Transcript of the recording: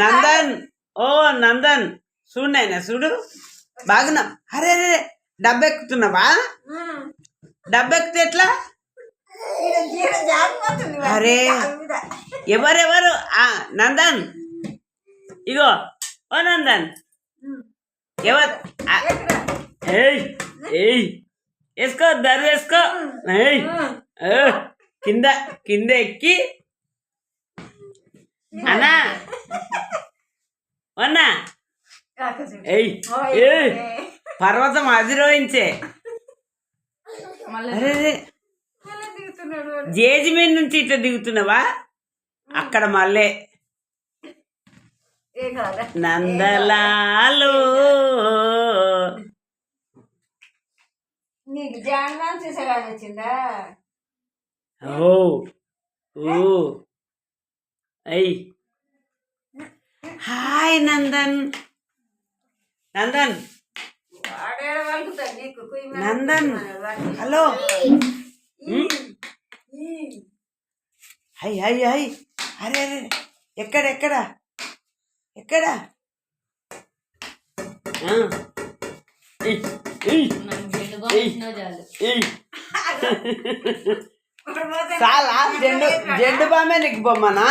నందన్. ఓ నందన్. చూడు నాయన చూడు. బాగున్నా. అరే అరే డబ్బెక్కుతున్నావా. డబ్బెక్కితే ఎట్లా? అరే. ఎవరెవరు? ఆ నందన్. ఇగో ఓ నందన్. ఎవరు? ఏయ్ ఏయ్. వేసుకో దరి వేసుకో. ఏయ్. కింద కింద ఎక్కి. అన్నా అన్నా ఓయ్. పర్వతం అధిరోహించే మళ్ళీ అరే అరే, మళ్ళా దిగుతున్నాడు వాడు. జేజి మీద నుంచి ఇట్లా దిగుతున్నావా? అక్కడ మళ్ళీ? నందలాలు. నీకు జాన్ చూసేవాడు వచ్చిందా? ఓ ఓ. అయ్ హాయ్ నందన్. నందన్. నందన్. హలో. ఈ. Hi hi hi. అరే అరే. ఎక్కడ ఎక్కడ? ఎక్కడ? చాలా జెండు జెండు బామే నీకు బొమ్మనా?